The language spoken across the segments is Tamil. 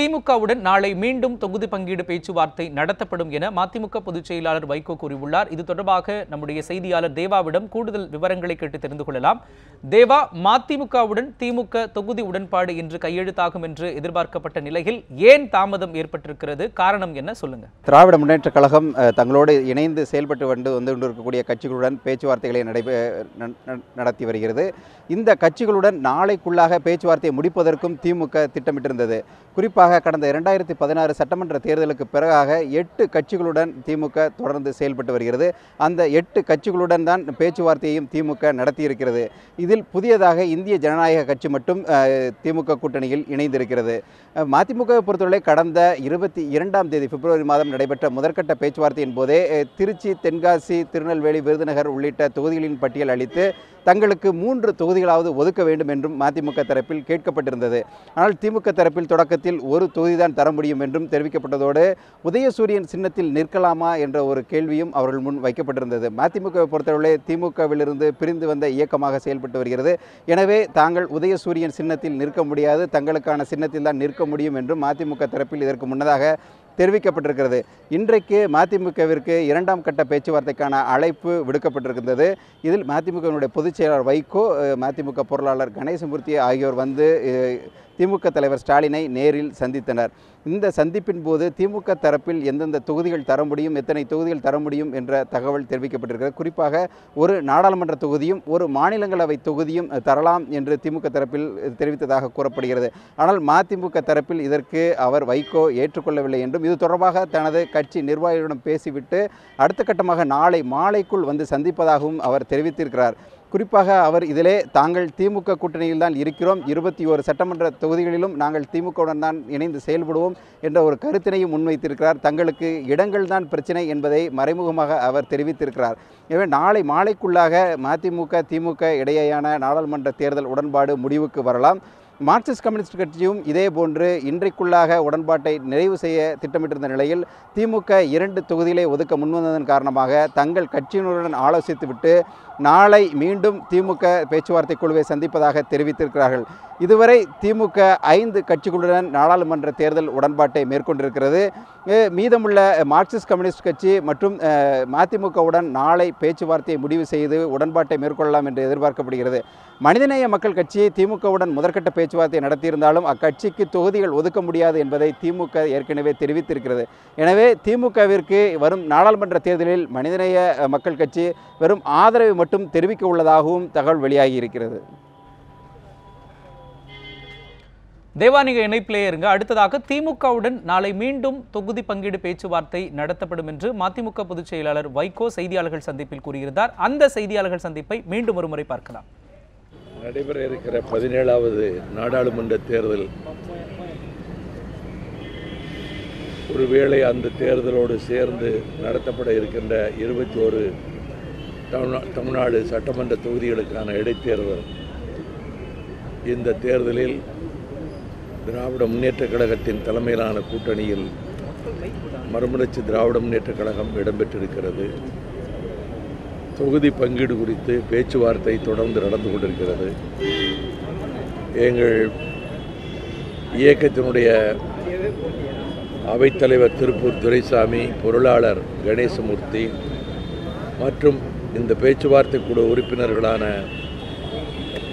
திமுகவுடன் நாளை மீண்டும் தொகுதி பங்கீடு பேச்சுவார்த்தை நடத்தப்படும் என மதிமுக பொதுச் செயலாளர் வைகோ கூறியுள்ளார். இது தொடர்பாக நம்முடைய செய்தியாளர் தேவாவிடம் கூடுதல் விவரங்களை கேட்டு தெரிந்து கொள்ளலாம். தேவா மதிமுகவுடன் திமுக தொகுதி உடன்பாடு இன்று கையெழுத்தாகும் என்று எதிர்பார்க்கப்பட்ட நிலையில் ஏன் தாமதம் ஏற்பட்டிருக்கிறது? காரணம் என்ன? சொல்லுங்க. திராவிட முன்னேற்றக் கழகம் அஹ், தங்களோடு இணைந்து செயல்பட்டு வந்து வந்து கொண்டிருக்கக்கூடிய கட்சிகளுடன் பேச்சுவார்த்தைகளை நடைபெ ந- நடத்தி வருகிறது. இந்த கட்சிகளுடன் நாளைக்குள்ளாக பேச்சுவார்த்தையை முடிப்பதற்கும் திமுக திட்டமிட்டிருந்தது. குறிப்பாக கடந்த இரண்டாயிரத்தி பதினாறு சட்டமன்ற தேர்தலுக்கு பிறகாக எட்டு கட்சிகளுடன் திமுக தொடர்ந்து செயல்பட்டு வருகிறது. அந்த எட்டு கட்சிகளுடன் தான் பேச்சுவார்த்தையையும் திமுக நடத்தியிருக்கிறது. இதில் புதியதாக இந்திய ஜனநாயக கட்சி மட்டும் திமுக கூட்டணியில் இணைந்திருக்கிறது. மதிமுகவை பொறுத்தவரை கடந்த இருபத்தி இரண்டாம் தேதி பிப்ரவரி மாதம் நடைபெற்ற முதற்கட்ட பேச்சுவார்த்தையின் போதே திருச்சி தென்காசி திருநெல்வேலி விருதுநகர் உள்ளிட்ட தொகுதிகளின் பட்டியல் அளித்து தங்களுக்கு மூன்று தொகுதிகளாவது ஒதுக்க வேண்டும் என்றும் மதிமுக தரப்பில் கேட்கப்பட்டிருந்தது. ஆனால் திமுக தரப்பில் தொடக்கத்தில் ஒரு தொகுதிதான் தர முடியும் என்றும் தெரிவிக்கப்பட்டதோடு உதயசூரியன் சின்னத்தில் நிற்கலாமா என்ற ஒரு கேள்வியும் அவர்கள் முன் வைக்கப்பட்டிருந்தது. மதிமுகவை பொறுத்தவரை திமுகவிலிருந்து பிரிந்து வந்த இயக்கமாக செயல்பட்டு வருகிறது. எனவே தாங்கள் உதயசூரியன் சின்னத்தில் நிற்க முடியாது. தங்களுக்கான சின்னத்தில் தான் நிற்க முடியும் என்றும் மதிமுக தரப்பில் இதற்கு முன்னதாக தெரிவிக்கப்பட்டிருக்கிறது. இன்றைக்கு மதிமுகவிற்கு இரண்டாம் கட்ட பேச்சுவார்த்தைக்கான அழைப்பு விடுக்கப்பட்டிருக்கின்றது. இதில் மதிமுகவினுடைய பொதுச் செயலாளர் வைகோ மதிமுக பொருளாளர் கணேசமூர்த்தி ஆகியோர் வந்து திமுக தலைவர் ஸ்டாலினை நேரில் சந்தித்தனர். இந்த சந்திப்பின் போது திமுக தரப்பில் எந்தெந்த தொகுதிகள் தர முடியும் எத்தனை தொகுதிகள் தர முடியும் என்ற தகவல் தெரிவிக்கப்பட்டிருக்கிறது. குறிப்பாக ஒரு நாடாளுமன்ற தொகுதியும் ஒரு மாநிலங்களவை தொகுதியும் தரலாம் என்று திமுக தரப்பில் தெரிவித்ததாக கூறப்படுகிறது. ஆனால் மதிமுக தரப்பில் இதற்கு அவர் வைகோ ஏற்றுக்கொள்ளவில்லை என்றும் இது தொடர்பாக தனது கட்சி நிர்வாகிகளிடம் பேசிவிட்டு அடுத்த கட்டமாக நாளை மாலைக்குள் வந்து சந்திப்பதாகவும் அவர் தெரிவித்திருக்கிறார். குறிப்பாக அவர் இதிலே தாங்கள் திமுக கூட்டணியில் தான் இருக்கிறோம். இருபத்தி ஓரு சட்டமன்ற தொகுதிகளிலும் நாங்கள் திமுகவுடன் தான் இணைந்து செயல்படுவோம் என்ற ஒரு கருத்தினையும் முன்வைத்திருக்கிறார். தங்களுக்கு இடங்கள் தான் பிரச்சனை என்பதை மறைமுகமாக அவர் தெரிவித்திருக்கிறார். எனவே நாளை மாலைக்குள்ளாக மதிமுக திமுக இடையேயான நாடாளுமன்ற தேர்தல் உடன்பாடு முடிவுக்கு வரலாம். மார்க்சிஸ்ட் கம்யூனிஸ்ட் கட்சியும் இதே போன்று இன்றைக்குள்ளாக உடன்பாட்டை நிறைவு செய்ய திட்டமிட்டிருந்த நிலையில் திமுக இரண்டு தொகுதியிலே ஒதுக்க முன்வந்ததன் காரணமாக தங்கள் கட்சியினருடன் ஆலோசித்துவிட்டு நாளை மீண்டும் திமுக பேச்சுவார்த்தை குழுவை சந்திப்பதாக தெரிவித்திருக்கிறார்கள். இதுவரை திமுக ஐந்து கட்சிகளுடன் நாடாளுமன்ற தேர்தல் உடன்பாட்டை மேற்கொண்டிருக்கிறது. மீதமுள்ள மார்க்சிஸ்ட் கம்யூனிஸ்ட் கட்சி மற்றும் மதிமுகவுடன் நாளை பேச்சுவார்த்தையை முடிவு செய்து உடன்பாட்டை மேற்கொள்ளலாம் என்று எதிர்பார்க்கப்படுகிறது. மனிதநேய மக்கள் கட்சி திமுகவுடன் முதற்கட்ட பேச்சுவார்த்தை நடத்தியிருந்தாலும் அக்கட்சிக்கு தொகுதிகள் ஒதுக்க முடியாது என்பதை திமுக ஏற்கனவே தெரிவித்திருக்கிறது. எனவே திமுகவிற்கு வரும் நாடாளுமன்ற தேர்தலில் மனிதநேய மக்கள் கட்சி வெறும் ஆதரவை மட்டும் தெரிவிக்க உள்ளதாகவும் தகவல் வெளியாகி இருக்கிறது தேவா நீங்க இணைப்பிலே இருங்க. அடுத்ததாக திமுகவுடன் நாளை மீண்டும் தொகுதி பங்கீடு பேச்சுவார்த்தை நடத்தப்படும் என்று மதிமுக பொதுச் செயலாளர் வைகோ செய்தியாளர்கள் சந்திப்பில் கூறியிருந்தார். அந்த செய்தியாளர்கள் சந்திப்பை மீண்டும் ஒருமுறை பார்க்கலாம். நடைபெற இருக்கிற பதினேழாவது நாடாளுமன்ற தேர்தல். ஒருவேளை அந்த தேர்தலோடு சேர்ந்து நடத்தப்பட இருக்கின்ற இருபத்தி ஒரு தமிழ்நாடு சட்டமன்ற தொகுதிகளுக்கான இடைத்தேர்தல். இந்த தேர்தலில் திராவிட முன்னேற்றக் கழகத்தின் தலைமையிலான கூட்டணியில் மறுமலர்ச்சி திராவிட முன்னேற்றக் கழகம் இடம்பெற்றிருக்கிறது. தொகுதி பங்கீடு குறித்து பேச்சுவார்த்தை தொடர்ந்து நடந்து கொண்டிருக்கிறது. எங்கள் இயக்கத்தினுடைய அவைத்தலைவர் திருப்பூர் துரைசாமி பொருளாளர் கணேசமூர்த்தி மற்றும் இந்த பேச்சுவார்த்தை குழு உறுப்பினர்களான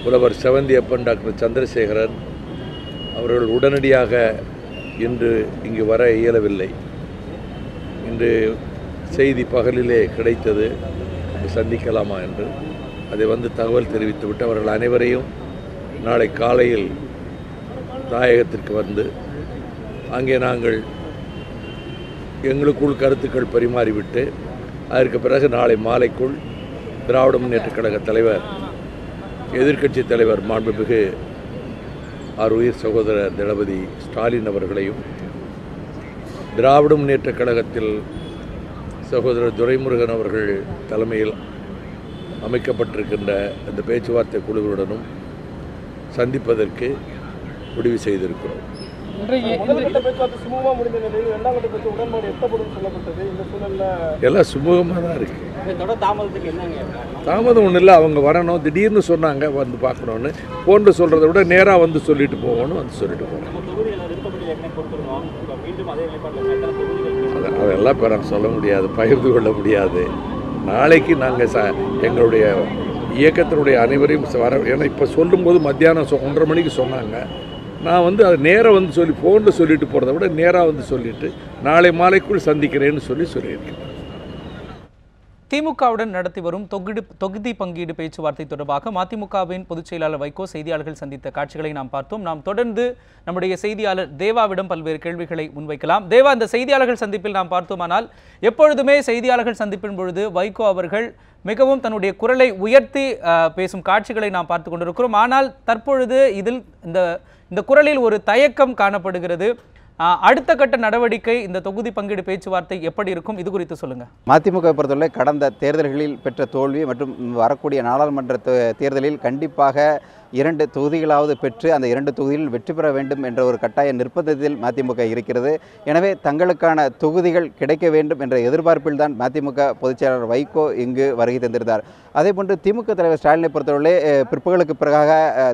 புலவர் செவந்தியப்பன் டாக்டர் சந்திரசேகரன் அவர்கள் உடனடியாக இன்று இங்கு வர இயலவில்லை. இன்று செய்தி பகலிலே கிடைத்தது. சந்திக்கலாமா என்று அதை வந்து தகவல் தெரிவித்துவிட்டு அவர்கள் அனைவரையும் நாளை காலையில் தாயகத்திற்கு வந்து அங்கே நாங்கள் எங்களுக்குள் கருத்துக்கள் பரிமாறிவிட்டு அதற்கு பிறகு நாளை மாலைக்குள் திராவிட முன்னேற்றக் கழக தலைவர் எதிர்க்கட்சி தலைவர் மாண்புமிகு ஆர் உயிர் சகோதரர் தளபதி ஸ்டாலின் அவர்களையும் திராவிட முன்னேற்றக் கழகத்தில் சகோதரர் துரைமுருகன் அவர்கள் தலைமையில் அமைக்கப்பட்டிருக்கின்ற அந்த பேச்சுவார்த்தை குழுவுடனும் சந்திப்பதற்கு முடிவு செய்திருக்கிறோம். எல்லாம் சுமூகமாக தான் இருக்குது தாமதம் ஒன்றும் இல்லை அவங்க வரணும். திடீர்னு சொன்னாங்க வந்து பார்க்கணுன்னு ஃபோனில் சொல்கிறத விட நேராக வந்து சொல்லிட்டு போகணும் வந்து சொல்லிட்டு போகணும் அதெல்லாம் இப்போ சொல்ல முடியாது பகிர்ந்து கொள்ள முடியாது. நாளைக்கு நாங்கள் ச எங்களுடைய இயக்கத்தினுடைய அனைவரையும் வர ஏன்னா இப்போ சொல்லும்போது மத்தியானம் ஒன்றரை மணிக்கு சொன்னாங்க. நான் வந்து அதை நேராக வந்து சொல்லி ஃபோனில் சொல்லிட்டு போகிறத விட நேராக வந்து சொல்லிட்டு நாளை மாலைக்குள் சந்திக்கிறேன்னு சொல்லி சொல்லியிருக்கேன். திமுகவுடன் நடத்தி வரும் தொகுதி தொகுதி பங்கீடு பேச்சுவார்த்தை தொடர்பாக மதிமுகவின் பொதுச் செயலாளர் வைகோ செய்தியாளர்கள் சந்தித்த காட்சிகளை நாம் பார்த்தோம். நாம் தொடர்ந்து நம்முடைய செய்தியாளர் தேவாவிடம் பல்வேறு கேள்விகளை முன்வைக்கலாம். தேவா இந்த செய்தியாளர்கள் சந்திப்பில் நாம் பார்த்தோமானால் எப்பொழுதுமே செய்தியாளர்கள் சந்திப்பின் பொழுது வைகோ அவர்கள் மிகவும் தன்னுடைய குரலை உயர்த்தி பேசும் காட்சிகளை நாம் பார்த்து கொண்டிருக்கிறோம். ஆனால் தற்பொழுது இதில் இந்த இந்த குரலில் ஒரு தயக்கம் காணப்படுகிறது. அடுத்த கட்ட நடவடிக்கை இந்த தொகுதி பங்கீடு பேச்சுவார்த்தை எப்படி இருக்கும்? இது குறித்து சொல்லுங்க. மதிமுக பொறுத்தவரை கடந்த தேர்தல்களில் பெற்ற தோல்வி மற்றும் வரக்கூடிய நாடாளுமன்ற தே- தேர்தலில் கண்டிப்பாக இரண்டு தொகுதிகளாவது பெற்று அந்த இரண்டு தொகுதியில் வெற்றி பெற வேண்டும் என்ற ஒரு கட்டாய நிர்பந்தத்தில் மதிமுக இருக்கிறது. எனவே தங்களுக்கான தொகுதிகள் கிடைக்க வேண்டும் என்ற எதிர்பார்ப்பில் தான் மதிமுக பொதுச்செயலாளர் வைகோ இங்கு வருகை தந்திருந்தார். அதேபோன்று திமுக தலைவர் ஸ்டாலினை பொறுத்தவரை பிற்பகலுக்கு பிறகாக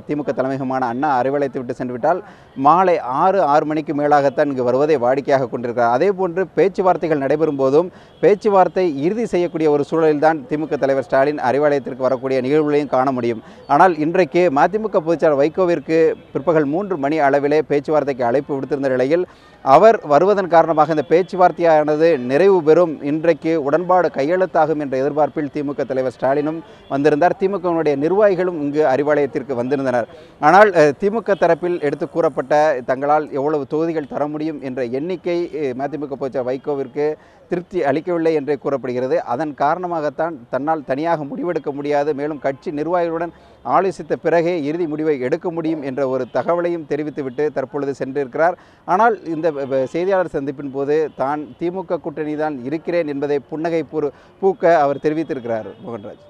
திமுக தலைமையகமான அண்ணா அறிவழைத்து விட்டு சென்றுவிட்டால் மாலை ஆறு ஆறு மணிக்கு மேலாகத்தான் இங்கு வருவதை வாடிக்கையாக கொண்டிருக்கிறார். அதே போன்று பேச்சுவார்த்தைகள் நடைபெறும் போதும் பேச்சுவார்த்தை இறுதி செய்யக்கூடிய ஒரு சூழலில்தான் திமுக தலைவர் ஸ்டாலின் அறிவாலயத்திற்கு வரக்கூடிய நிகழ்வுகளையும் காண முடியும். ஆனால் இன்றைக்கு மதிமுக பொதுச்செயலாளர் வைகோவிற்கு பிற்பகல் மூன்று மணி அளவிலே பேச்சுவார்த்தைக்கு அழைப்பு விடுத்திருந்த நிலையில் அவர் வருவதன் காரணமாக இந்த பேச்சுவார்த்தையானது நிறைவு பெறும். இன்றைக்கு உடன்பாடு கையெழுத்தாகும் என்ற எதிர்பார்ப்பில் திமுக தலைவர் ஸ்டாலினும் வந்திருந்தார். திமுகவினுடைய நிர்வாகிகளும் இங்கு அறிவாலயத்திற்கு வந்திருந்தனர். ஆனால் திமுக தரப்பில் எடுத்து கூறப்பட்ட தங்களால் எவ்வளவு தொகுதிகள் தர முடியும் என்ற எண்ணிக்கை மதிமுக பொதுச்செயலர் வைகோவிற்கு திருப்தி அளிக்கவில்லை என்றே கூறப்படுகிறது. அதன் காரணமாகத்தான் தன்னால் தனியாக முடிவெடுக்க முடியாது. மேலும் கட்சி நிர்வாகிகளுடன் ஆலோசித்த பிறகே இறுதி முடிவை எடுக்க முடியும் என்ற ஒரு தகவலையும் தெரிவித்துவிட்டு தற்பொழுது சென்றிருக்கிறார். ஆனால் இந்த செய்தியாளர் சந்திப்பின் போது தான் திமுக கூட்டணி தான் இருக்கிறேன் என்பதை புன்னகை பூ பூக்க அவர் தெரிவித்திருக்கிறார் மோகன்ராஜ்.